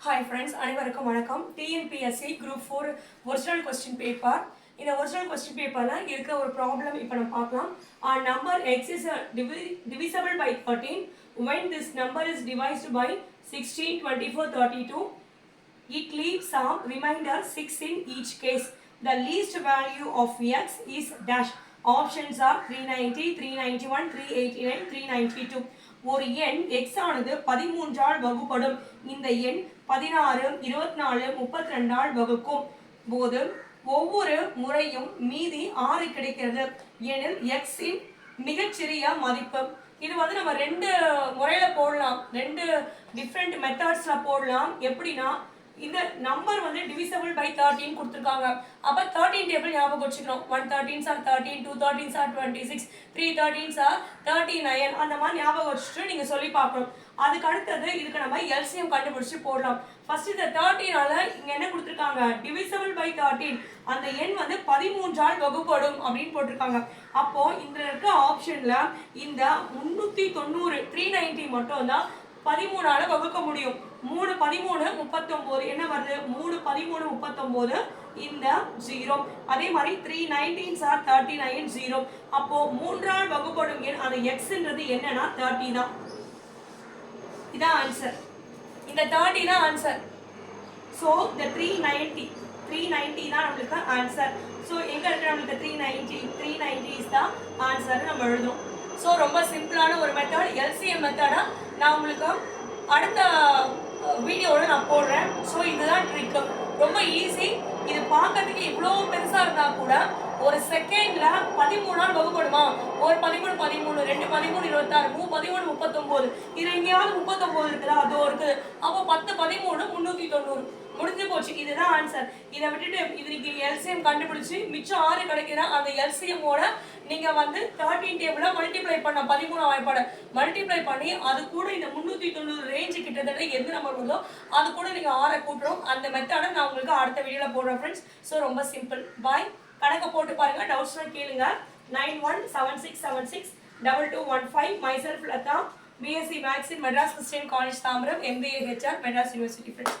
Hi friends அனைவருக்கும் வணக்கம் TNPSC group four original question paper இந்த ஒரிஜினல் கொஸ்டின் பேப்பரில் இருக்க ஒரு ப்ராப்ளம் இப்போ நம்ம பார்க்கலாம் ஆ number X is divisible by thirteen when this number is divided by sixteen twenty four thirty two it leaves some remainder 6 in each case. options are three ninety three ninety one three eighty nine three ninety two ஒரு எண் X ஆனது பதிமூன்றால் வகுப்படும். இந்த எண் பதினாறு இருபத்தி நாலு முப்பத்தி ரெண்டால் வகுக்கும். போது ஒவ்வொரு முறையும் மீதி ஆறு கிடைக்கிறது. எனில் எக்ஸின் மிகச்சிறிய மதிப்பு. இது வந்து நம்ம ரெண்டு முறையில் போடலாம். ரெண்டு டிஃப்ரெண்ட் மெத்தட்ஸில் போடலாம். எப்படின்னா இந்த நம்பர் வந்து டிவிசபிள் பை தேர்ட்டின் கொடுத்துருக்காங்க. அப்போ தேர்ட்டின் டேபிள் ஞாபகம் வச்சுக்கணும். One thirteens are thirteen two thirteens are twenty six three thirteens are thirty nine அந்த மாதிரி ஞாபகம் வச்சுட்டு நீங்கள் சொல்லி பார்க்கணும். அதுக்கு அடுத்தது இதுக்கு நம்ம எல்சிஎம் கண்டுபிடிச்சு போடலாம். ஃபர்ஸ்ட் இந்த தேர்ட்டினால இங்கே என்ன கொடுத்துருக்காங்க? டிவிசபிள் பை தேர்ட்டின் அந்த எண் வந்து பதிமூன்றால் வகுப்படும் அப்படின்னு போட்டிருக்காங்க. அப்போ இந்த இருக்க ஆப்ஷன்ல இந்த முன்னூத்தி தொண்ணூறு த்ரீ நைன்டி மட்டும் தான் பதிமூணால வகுக்க முடியும். மூணு பதிமூணு முப்பத்தொம்போது. என்ன வருது? மூணு பதிமூணு முப்பத்தொம்போது இந்த ஜீரோ. அதே மாதிரி three nineteen sir thirty nine zero. அப்போ மூன்றால் வகுப்படும் எண் அந்த எக்ஸ்ன்றது என்னன்னா தேர்ட்டி தான். இதான் ஆன்சர் இந்த தேர்ட்டி தான் ஆன்சர் ஸோ இந்த த்ரீ நைன்டி த்ரீ நைன்டி தான் நம்மளுக்கு ஆன்சர் ஸோ எங்கே இருக்கு நம்மளுக்கு த்ரீ நைன்டி த்ரீ நைன்டிஸ் தான் ஆன்சர் நம்ம எழுதும். ஸோ ரொம்ப சிம்பிளான ஒரு மெத்தட் எல்சிஎம் மெத்தடாக நான் உங்களுக்கு அடுத்த வீடியோவில் நான் போடுறேன். ஸோ இதுதான் ட்ரிக்கு ரொம்ப ஈஸி இது பார்க்கறதுக்கு இவ்வளோ பெருசாக இருந்தால் கூட ஒரு செகண்டில் ஒரு பதிமூணு பதிமூணு ரெண்டு பதிமூணு இருபத்தாறு மூணு பதிமூணு முப்பத்தொம்போது. இது எங்கேயாவது முப்பத்தொம்போது இருக்குதா? அதோ இருக்குது அப்போ பத்து பதிமூணு முந்நூற்றி தொண்ணூறு. முடிஞ்சு போச்சு. இதுதான் ஆன்சர் இதை விட்டுட்டு இதுக்கு எல்சிஎம் கண்டுபிடிச்சு மிச்சம் ஆறு கிடைக்கிற அந்த எல்சிஎம்மோட நீங்கள் வந்து தேர்ட்டின் டேபிளை மல்டிப்ளை பண்ண பதிமூணு வாய்ப்பாடு மல்டிப்ளை பண்ணி அது கூட இந்த முந்நூற்றி தொண்ணூறு ரேஞ்சு கிட்டத்தட்ட எந்த நம்பர் வருதோ அது கூட நீங்கள் ஆறை கூட்டுறோம். அந்த மெத்தடை நான் உங்களுக்கு அடுத்த வீடியோவில் போடுறேன் ஃப்ரெண்ட்ஸ் ஸோ ரொம்ப சிம்பிள் பாய் கணக்கை போட்டு பாருங்கள் டவுட்ஸ்லாம் கேளுங்கள் nine one seven six seven six double two one five myself Latha BSc maths in Madras Christian College Tambaram MBA HR Madras University friends